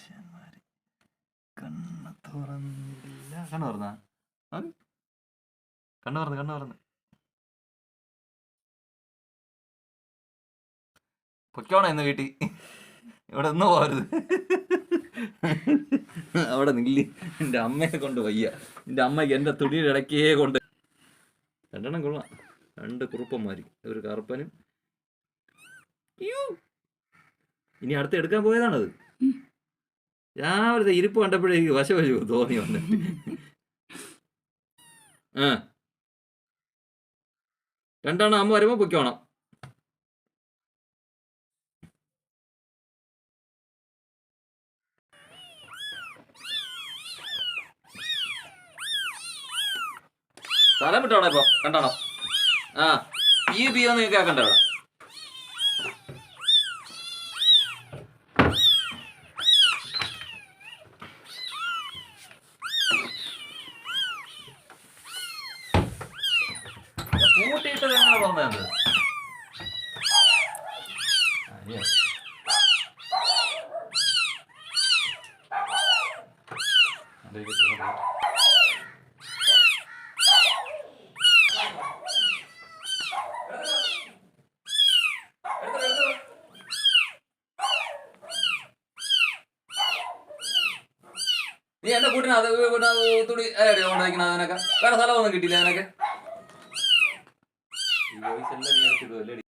മനുഷ്യന്മാര്. കണ്ണ് തുറന്നില്ല. കണ്ണു തുറന്ന? കണ്ണു തുറന്ന് കണ്ണു തുറന്ന്. പൊക്കോണ ഇന്ന് വീട്ടി ഇവിടെ ഒന്നും പോരുത് അവിടെ നില്ലി. എന്റെ അമ്മയെ കൊണ്ട് വയ്യ. എന്റെ അമ്മയ്ക്ക് എന്റെ തുടിയുടെ ഇടയ്ക്കേ കൊണ്ട്. രണ്ടെണ്ണം കൊള്ളാം. രണ്ട് കുറുപ്പന്മാര്. ഒരു കറുപ്പനും. ഇനി അടുത്ത് എടുക്കാൻ പോയതാണത്. രാവിലത്തെ ഇരിപ്പ് കണ്ടപ്പോഴേക്ക് വശ വശു തോന്നി വന്നിട്ട് ആ. രണ്ടെണ്ണം അമ്മ വരുമ്പോ പൊക്കോണം സ്ഥലം വിട്ടോണേ ഇപ്പൊ? കണ്ടാണോ ആ. ഈ ബി ഒന്ന് കേൾക്കണ്ട കൂട്ടിയിട്ടത് എങ്ങനെ പറഞ്ഞത്? നീ എന്റെ കൂട്ടിനാ അത് തുടി എവിടെയോ കൊണ്ടുവയ്ക്കണത് അതിനൊക്കെ. വേറെ സ്ഥലമൊന്നും കിട്ടിയില്ല അതിനൊക്കെ. ഈ വോയിസ് എല്ലാം നീ എടുത്തിടുവല്ലേ